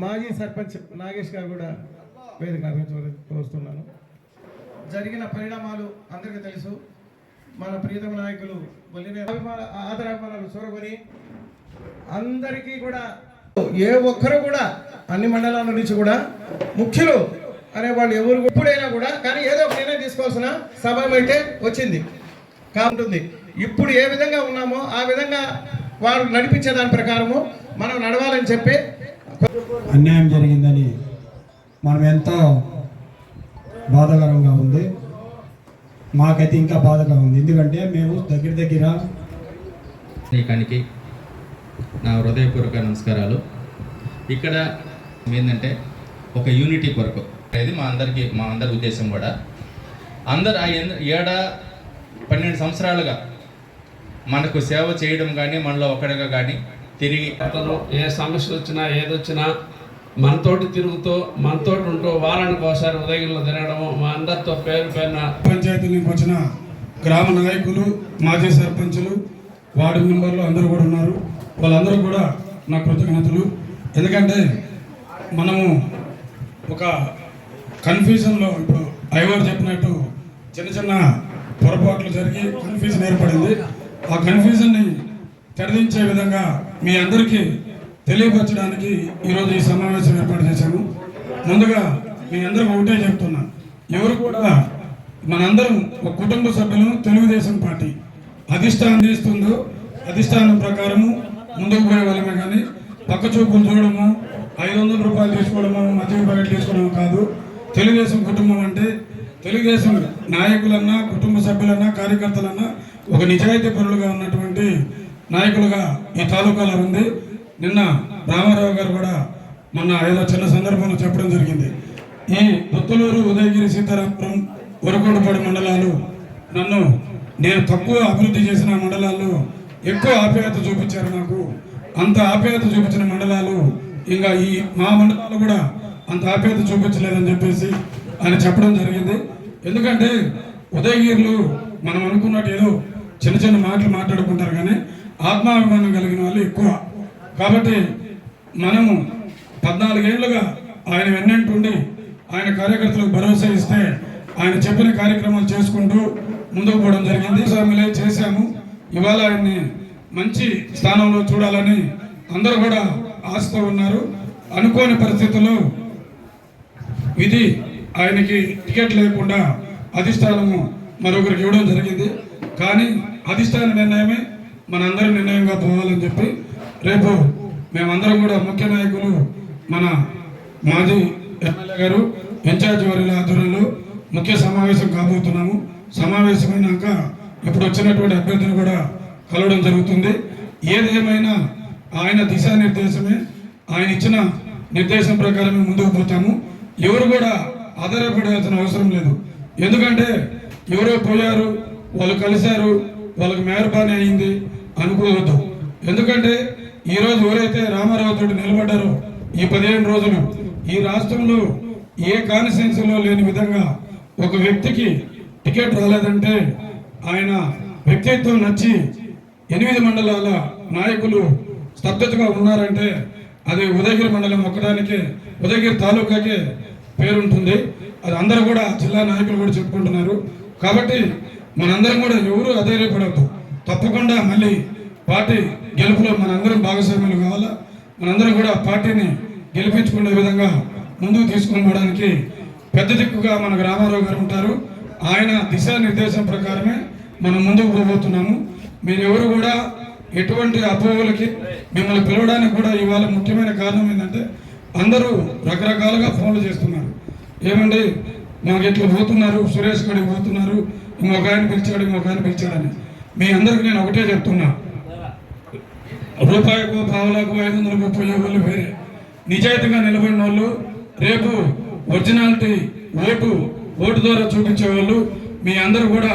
మాజీ సర్పంచ్ నాగేష్ గారు కూడా వేదిక కోరుతున్నాను. జరిగిన పరిణామాలు అందరికీ తెలుసు. మన ప్రియతమ నాయకులు బలినే ఆదరాభిమానాలు చూరగొని అందరికీ కూడా ఏ ఒక్కరు కూడా అన్ని మండలాల నుంచి కూడా ముఖ్యులు అనే వాళ్ళు ఎవరు ఎప్పుడైనా కూడా కానీ ఏదో ఒక నిర్ణయం తీసుకోవాల్సిన సమయం అయితే వచ్చింది. కాకుంటుంది ఇప్పుడు ఏ విధంగా ఉన్నామో ఆ విధంగా వారు నడిపించే దాని ప్రకారము మనం నడవాలని చెప్పి అన్యాయం జరిగిందని మనం ఎంతో బాధాకరంగా ఉంది. మాకైతే ఇంకా బాధగా ఉంది. ఎందుకంటే మేము దగ్గర దగ్గర నీకానికి నా హృదయపూర్వక నమస్కారాలు. ఇక్కడ ఏంటంటే ఒక యూనిటీ కొరకు. అనేది మా అందరికి మా అందరి ఉద్దేశం కూడా. అందరు ఆ ఏడ పన్నెండు సంవత్సరాలుగా మనకు సేవ చేయడం కానీ మనలో ఒకటిగా కానీ తిరిగి అతను ఏ సమస్య వచ్చినా ఏదొచ్చినా మనతోటి తిరుగుతూ మనతోటి ఉంటూ వారానికి ఒకసారి ఉదయంలో తిరగడము మా అందరితో పేరు పేరున పంచాయతీ నుంచి వచ్చిన గ్రామ నాయకులు మాజీ సర్పంచులు వార్డు మెంబర్లు అందరూ కూడా ఉన్నారు. వాళ్ళందరూ కూడా నా కృతజ్ఞతలు. ఎందుకంటే మనము ఒక కన్ఫ్యూజన్లో ఇప్పుడు ఐవర్ చెప్పినట్టు చిన్న చిన్న పొరపాట్లు జరిగి కన్ఫ్యూజన్ ఏర్పడింది. ఆ కన్ఫ్యూజన్ని తెరదించే విధంగా మీ అందరికీ తెలియపరచడానికి ఈరోజు ఈ సమావేశం ఏర్పాటు చేశాము ముందుగా మీ అందరికి ఒకటే చెప్తున్నాను ఎవరు కూడా మనందరం ఒక కుటుంబ సభ్యులు తెలుగుదేశం పార్టీ అధిష్టానం చేస్తుందో అధిష్టానం ప్రకారము ముందుకు పోయే వాళ్ళమే కానీ పక్క చూపులు చూడడము ఐదు వందల రూపాయలు తీసుకోవడము మధ్య ప్యాకెట్ తీసుకోవడము కాదు. తెలుగుదేశం కుటుంబం అంటే తెలుగుదేశం నాయకులన్నా కుటుంబ సభ్యులన్నా కార్యకర్తలన్నా ఒక నిజాయితీ పరులుగా ఉన్నటువంటి నాయకులుగా ఈ తాలూకాలో ఉంది. నిన్న రామారావు గారు కూడా మొన్న ఏదో చిన్న సందర్భంలో చెప్పడం జరిగింది. ఈ దొత్తులూరు ఉదయగిరి సీతారాపురం వరకొండపాడు మండలాలు నన్ను నేను తక్కువ అభివృద్ధి చేసిన మండలాల్లో ఎక్కువ ఆప్యాయత చూపించారు నాకు. అంత ఆప్యాయత చూపించిన మండలాలు ఇంకా ఈ మా మండలాలు కూడా అంత ఆప్యాయత చూపించలేదని చెప్పేసి ఆయన చెప్పడం జరిగింది. ఎందుకంటే ఉదయగిరిలో మనం అనుకున్నట్టు ఏదో చిన్న చిన్న మాటలు మాట్లాడుకుంటారు కానీ ఆత్మాభిమానం కలిగిన వాళ్ళు ఎక్కువ. కాబట్టి మనము పద్నాలుగేళ్ళుగా ఆయన వెన్నంటుండి ఆయన కార్యకర్తలకు భరోసా ఇస్తే ఆయన చెప్పిన కార్యక్రమాలు చేసుకుంటూ ముందుకు పోవడం జరిగింది. స్వామిలే చేశాము. ఇవాళ ఆయన్ని మంచి స్థానంలో చూడాలని అందరూ కూడా ఆశతో ఉన్నారు. అనుకోని పరిస్థితుల్లో ఇది ఆయనకి టికెట్ లేకుండా అధిష్టానము మరొకరికి ఇవ్వడం జరిగింది. కానీ అధిష్టాన నిర్ణయమే మనందరం నిర్ణయంగా పోవాలని చెప్పి రేపు మేమందరం కూడా ముఖ్య నాయకులు మన మాజీ ఎమ్మెల్యే గారు ఇన్ఛార్జ్ వారి ఆధ్వర్యంలో ముఖ్య సమావేశం కాబోతున్నాము. సమావేశమైనాక ఇప్పుడు వచ్చినటువంటి అభ్యర్థిని కూడా కలవడం జరుగుతుంది. ఏదేమైనా ఆయన దిశానిర్దేశమే ఆయన ఇచ్చిన నిర్దేశం ప్రకారమే ముందుకు పోతాము. ఎవరు కూడా ఆధారపడాల్సిన అవసరం లేదు. ఎందుకంటే ఎవరో పోయారు వాళ్ళు కలిశారు వాళ్ళకి మేరపాని అయింది. అనుకోవద్దు ఎందుకంటే ఈరోజు ఎవరైతే రామారావు తోటి నిలబడ్డారో ఈ పదిహేను రోజులు ఈ రాష్ట్రంలో ఏ కాన్స్టిట్యున్సీలో లేని విధంగా ఒక వ్యక్తికి టికెట్ రాలేదంటే ఆయన వ్యక్తిత్వం నచ్చి ఎనిమిది మండలాల నాయకులు స్తబ్దతగా ఉన్నారంటే అది ఉదయగిరి మండలం ఒక్కడానికే ఉదయగిరి తాలూకాకే పేరుంటుంది. అది అందరూ కూడా జిల్లా నాయకులు కూడా చెప్పుకుంటున్నారు. కాబట్టి మనందరం కూడా ఎవరు అధైర్యపడవద్దు. తప్పకుండా మళ్ళీ పార్టీ గెలుపులో మనందరం భాగస్వామ్యులు కావాలా? మనందరం కూడా పార్టీని గెలిపించుకునే విధంగా ముందుకు తీసుకుని పోవడానికి పెద్ద దిక్కుగా మనకు రామారావు గారు ఉంటారు. ఆయన దిశానిర్దేశం ప్రకారమే మనం ముందుకు పోబోతున్నాము. మీరు ఎవరు కూడా ఎటువంటి అపోహలకి మిమ్మల్ని పిలవడానికి కూడా ఇవాళ ముఖ్యమైన కారణం ఏంటంటే అందరూ రకరకాలుగా ఫోన్లు చేస్తున్నారు. ఏమండి మాకు ఇట్లా పోతున్నారు సురేష్ గడికి పోతున్నారు ఇంకొక ఆయన పిలిచాడు ఇంకొక ఆయన పిలిచాడని. మీ అందరికి నేను ఒకటే చెప్తున్నా. రూపాయికో పావులకు ఐదు వందల పోయే వాళ్ళు వేరే. నిజాయితీగా నిలబడిన వాళ్ళు రేపు ఒరిజినాలిటీ ఓటు ఓటు ద్వారా చూపించే వాళ్ళు మీ అందరూ కూడా